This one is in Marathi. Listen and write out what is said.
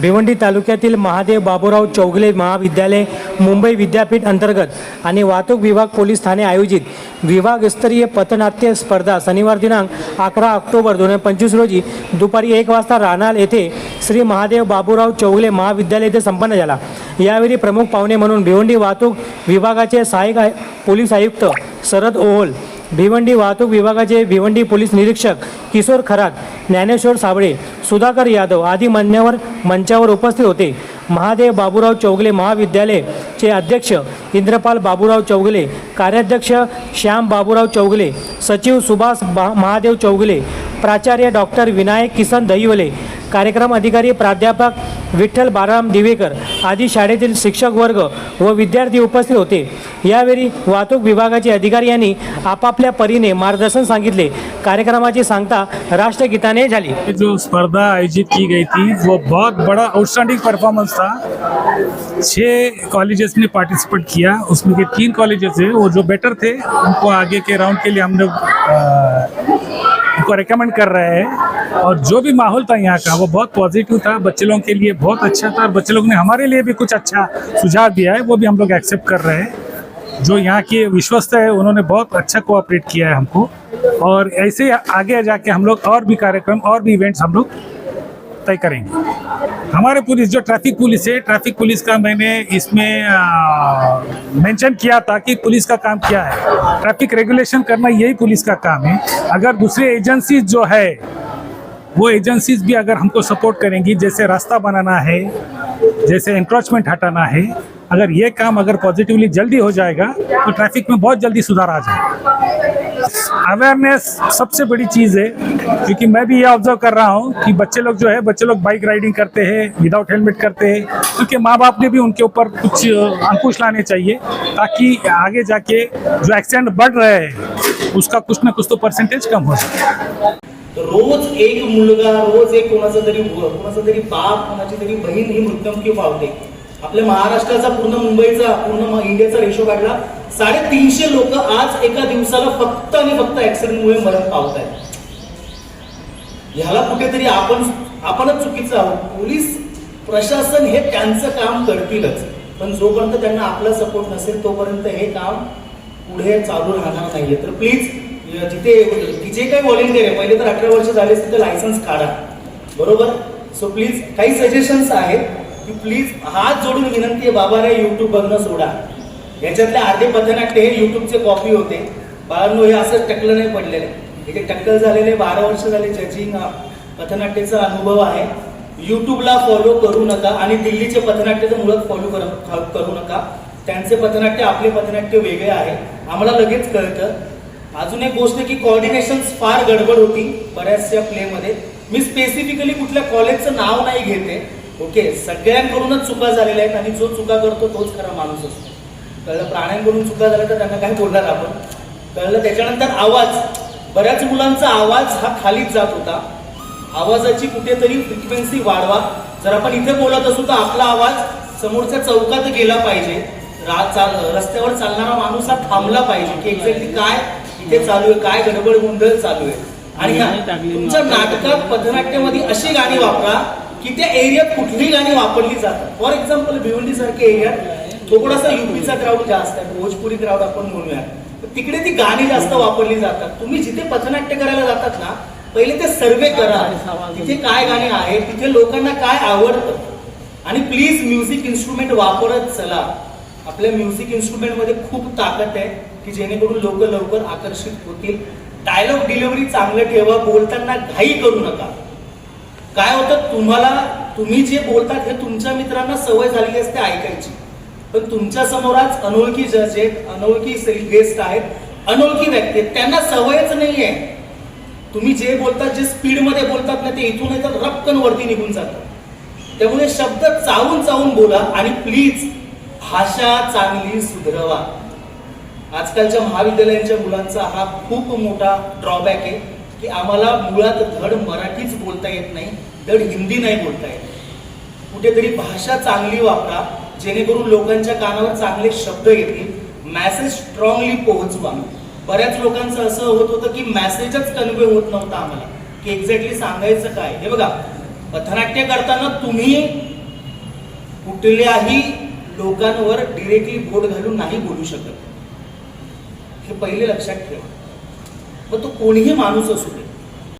भिवंडी तालुक्यातील महादेव बाबूराव चौगले महाविद्यालय मुंबई विद्यापीठ अंतर्गत आणि वाहतूक विभाग पोलीस ठाणे आयोजित विभागस्तरीय पथनाट्य स्पर्धा शनिवार दिनांक अकरा ऑक्टोबर दोन हजार पंचवीस रोजी दुपारी एक वाजता राहणार येथे श्री महादेव बाबूराव चौगले महाविद्यालय येथे संपन्न झाला. यावेळी प्रमुख पाहुणे म्हणून भिवंडी वाहतूक विभागाचे सहाय्यक पोलीस आयुक्त शरद ओहोल भिवंडी वाहतूक विभागाचे भिवंडी पोलीस निरीक्षक किशोर खरात ज्ञानेश्वर साबळे सुधाकर यादव आदी मान्यवर मंचावर उपस्थित होते. महादेव बाबूराव चौगले महाविद्यालयचे अध्यक्ष इंद्रपाल बाबूराव चौगले कार्याध्यक्ष श्याम बाबूराव चौगले सचिव सुभाष बा महादेव चौगले प्राचार्य डॉक्टर विनायक किसन दहिवले कार्यक्रम अधिकारी प्राध्यापक विठ्ठल बाराम दिवेकर आदी शाळेतील शिक्षक वर्ग व विद्यार्थी उपस्थित होते. यावेळी वाहतूक विभागाचे अधिकारी यांनी आपापल्या परीने मार्गदर्शन सांगितले. कार्यक्रमाची सांगता राष्ट्रगीताने झाली. जो स्पर्धा आयोजित की गई थी वो बहुत बड़ा आउटस्टैंडिंग परफॉर्मेंस था। छः कॉलेजेस ने पार्टिसिपेट किया। उसमें के तीन कॉलेजेस है वो जो बेटर थे उनको आगे के राउंड के लिए हम लोग उनको रिकमेंड कर रहे हैं। और जो भी माहौल था यहाँ का, वो बहुत पॉजिटिव था। बच्चे लोगों के लिए बहुत अच्छा था। और बच्चे लोगों ने हमारे लिए भी कुछ अच्छा सुझाव दिया है, वो भी हम लोग एक्सेप्ट कर रहे हैं। जो यहाँ की विश्वस्त है, उन्होंने बहुत अच्छा कोऑपरेट किया है हमको। और ऐसे आगे जाके हम लोग और भी कार्यक्रम, और भी इवेंट्स हम लोग तय करेंगे। हमारे पुलिस, जो ट्रैफ़िक पुलिस है, ट्रैफ़िक पुलिस का मैंने इसमें मेंशन किया था कि पुलिस का काम क्या है। ट्रैफ़िक रेगुलेशन करना यही पुलिस का काम है। अगर दूसरे एजेंसीज जो है, वो एजेंसीज भी अगर हमको सपोर्ट करेंगी, जैसे रास्ता बनाना है, जैसे इंक्रोचमेंट हटाना है, अगर ये काम अगर पॉजिटिवली जल्दी हो जाएगा तो ट्रैफ़िक में बहुत जल्दी सुधार आ जाएगा। अवेयरनेस सबसे बड़ी चीज़ है, क्योंकि मैं भी ये ऑब्ज़र्व कर रहा हूँ कि बच्चे लोग जो है, बच्चे लोग बाइक राइडिंग करते हैं विदाउट हेलमेट करते हैं, क्योंकि माँ बाप ने भी उनके ऊपर कुछ अंकुश लाने चाहिए, ताकि आगे जाके जो एक्सीडेंट बढ़ रहे हैं, उसका कुछ ना कुछ तो परसेंटेज कम हो सके। तर रोज एक मुलगा, रोज एक बाप, कोणाची तरी बहीण ही पावते? आपल्या महाराष्ट्राचा पूर्ण मुंबईचा पूर्ण इंडियाचा रेशो काढला. साडेतीनशे लोक आज एका दिवसाला फक्त आणि फक्त ऍक्सिडेंटमुळे मरण पावत आहेत ह्याला कुठेतरी आपण आपणच चुकीचं आहोत. पोलीस प्रशासन हे त्यांचं काम करतीलच. पण जोपर्यंत त्यांना आपला सपोर्ट नसेल तोपर्यंत हे काम पुढे चालू राहणार नाहीये. तर प्लीज जिथे जे काही व्हॉलेंटियर आहे पहिले तर अठरा वर्ष झाले असतील तर लायसन्स काढा. बरोबर? सो प्लीज काही सजेशन्स आहेत? की प्लीज हात जोडून विनंती आहे बाबा रे युट्यूब बघणं सोडा. याच्यातले अर्धे पथनाट्य हे युट्यूबचे कॉपी होते. बाळांनो हे असं टकलं नाही पडलेले. हे जे टक्कल झालेले बारा वर्ष झाले जजिंग पथनाट्याचा अनुभव आहे. युट्यूबला फॉलो करू नका आणि दिल्लीचे पथनाट्य तर मुळात फॉलो करू नका. त्यांचे पथनाट्य आपले पथनाट्य वेगळे आहे. आम्हाला लगेच कळतं. अजून एक गोष्ट की कॉर्डिनेशन फार गडबड होती बऱ्याचशा प्लेमध्ये मी स्पेसिफिकली कुठल्या कॉलेजचं नाव नाही घेते. ओके सगळ्यांकडूनच चुका झालेल्या आहेत आणि जो चुका करतो तोच खरा माणूस असतो. कळलं? प्राण्यांकडून चुका झाल्या तर त्यांना काय बोलणार आपण? कळलं? त्याच्यानंतर आवाज. बऱ्याच मुलांचा आवाज हा खालीच जात होता. आवाजाची कुठेतरी फ्रिक्वेन्सी वाढवा. जर आपण इथे बोलत असू तर आपला आवाज समोरच्या चौकात गेला पाहिजे. रा- चाल- रस्त्यावर चालणारा माणूस हा थांबला पाहिजे की एक्झॅक्टली काय इथे चालू आहे काय गडबड गोंधळ चालू आहे. आणि तुमच्या नाटकात पथनाट्यामध्ये अशी गाणी वापरा की त्या एरियात कुठली गाणी वापरली जातात. फॉर एक्झाम्पल भिवंडी सारख्या एरियात थोडासा युपीचा क्राऊड जास्त आहे. भोजपुरी क्राऊड आपण म्हणूया. तिकडे ती गाणी जास्त वापरली जातात. तुम्ही जिथे पथनाट्य करायला जातात ना पहिले ते सर्वे करा. तिथे काय गाणी आहेत? तिथे लोकांना काय आवडतं? आणि प्लीज म्युझिक इन्स्ट्रुमेंट वापरत चला. आपल्या म्युझिक इन्स्ट्रुमेंटमध्ये खूप ताकद आहे की जेणेकरून लोक लवकर आकर्षित होतील. डायलॉग डिलिव्हरी चांगलं ठेवा. बोलताना घाई करू नका. काय होतं तुम्हाला तुम्ही जे बोलतात हे तुमच्या मित्रांना सवय झालेली असते ऐकायची. पण तुमच्यासमोर आज अनोळखी जज आहेत अनोळखी गेस्ट आहेत अनोळखी व्यक्ती आहेत. त्यांना सवयच नाहीये. तुम्ही जे बोलतात जे स्पीडमध्ये बोलतात ना ते इथून येतात रक्कन वरती निघून जातात त्यामुळे शब्द चावून चावून बोला आणि प्लीज भाषा चांगली सुधरवा. आजकालच्या महाविद्यालयांच्या मुलांचा हा खूप मोठा ड्रॉबॅक आहे. की आम्हाला मुळात धड मराठीच बोलता येत नाही धड हिंदी नाही बोलता येत. कुठेतरी भाषा चांगली वापरा जेणेकरून लोकांच्या कानावर चांगले शब्द येतील. मॅसेज स्ट्रॉंगली पोहोचवा. बऱ्याच लोकांचं असं होत होतं की मॅसेजच कन्वे होत नव्हता आम्हाला. की एक्झॅक्टली सांगायचं काय? हे बघा पथनाट्य करताना तुम्ही कुठल्याही लोकांवर डिरेक्टली बोट घालून नाही बोलू शकत. हे पहिले लक्षात ठेवा. मग तो कोणीही माणूस असू दे.